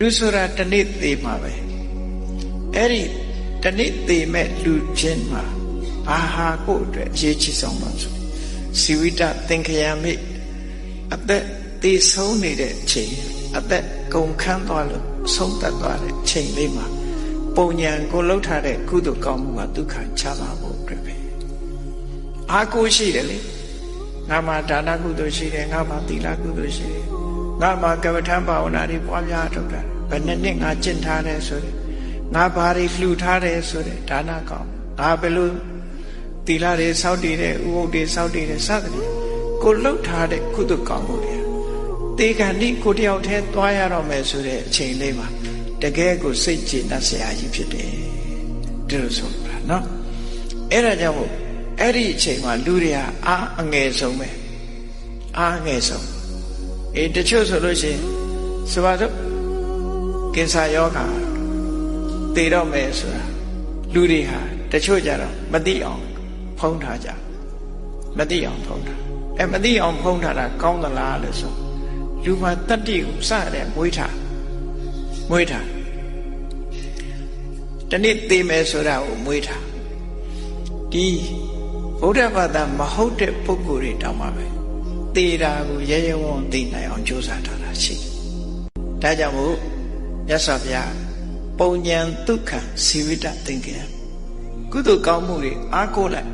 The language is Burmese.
လူဆိုတာတနေ့သေးမှာပဲအဲ့ဒီတနေ့သေးမဲ့လူချင်းမှာဘာဟာကိုယ့်အတွက်အရေးကြီးဆုံးပါဆိုစီဝိတသင်္ခယမိအသက်သေဆုံးနေတဲ့အချိန်အသက်ကုန်ခန်းသွားလို့ဆုံးသက်သွားတဲ့အချိန်လေးမှာပုံညာကိုလှုပ်ထားတဲ့ကုသိုလ်ကောင်းမှုကဒုက္ခချပါဖို့အတွက်ပဲအာကိုရှိတယ်လေငါမှာဒါနကုသိုလ်ရှိတယ်ငါမှာသီလကုသိုလ်ရှိတယ် ငါမှာကမ္မထံဘာဝနာတွေပွားများထုတ်တာဘယ်နှစ်နှစ်ငါကျင့်ထားတယ်ဆိုရင်ငါဘာတွေလှူထားတယ်ဆိုတဲ့ဒါနကောင်းငါဘယ်လိုသီလတွေစောင့်တည်တဲ့ဥပုပ်တွေစောင့်တည်တဲ့စသဖြင့်ကိုလှုပ်ထားတဲ့ကုသိုလ်ကောင်းမှုတွေတေခန္တိကိုတယောက်တည်းသွားရတော့မယ်ဆိုတဲ့အချိန်လေးမှာတကယ်ကိုစိတ်ကျေနပ်စရာကြီးဖြစ်တယ်ဒီလိုဆိုတာနော်အဲ့ဒါကြောင့်မို့အဲ့ဒီအချိန်မှာလူတွေကအာအငယ်ဆုံးပဲအာအငယ်ဆုံး အေးတချို့ဆိုလို့ရှိရင်ဆိုပါစို့ကင်ဆာယောဂါသေတော့မယ်ဆိုတာလူတွေဟာတချို့ကြတော့မသိအောင်ဖုံးထားကြမသိအောင်ဖုံးထားအဲမသိအောင်ဖုံးထားတာကောင်းသလားလို့ဆိုလူမှာတတ္တိကိုစတဲ့မွေးထားမွေးထားတနေ့သေမယ်ဆိုတာကိုမွေးထားဒီဗုဒ္ဓဘာသာမဟုတ်တဲ့ပုဂ္ဂိုလ်တွေတောင်းပါပဲ သေတာကိုရဲရဲဝံ့သိနိုင်အောင်ကြိုးစားထားတာရှိဒါကြောင့်မို့မြတ်စွာဘုရားပုံဉဏ်ဒုက္ခစီဝိတသင်္ကေကုသိုလ်ကောင်းမှုတွေအားကိုးလိုက်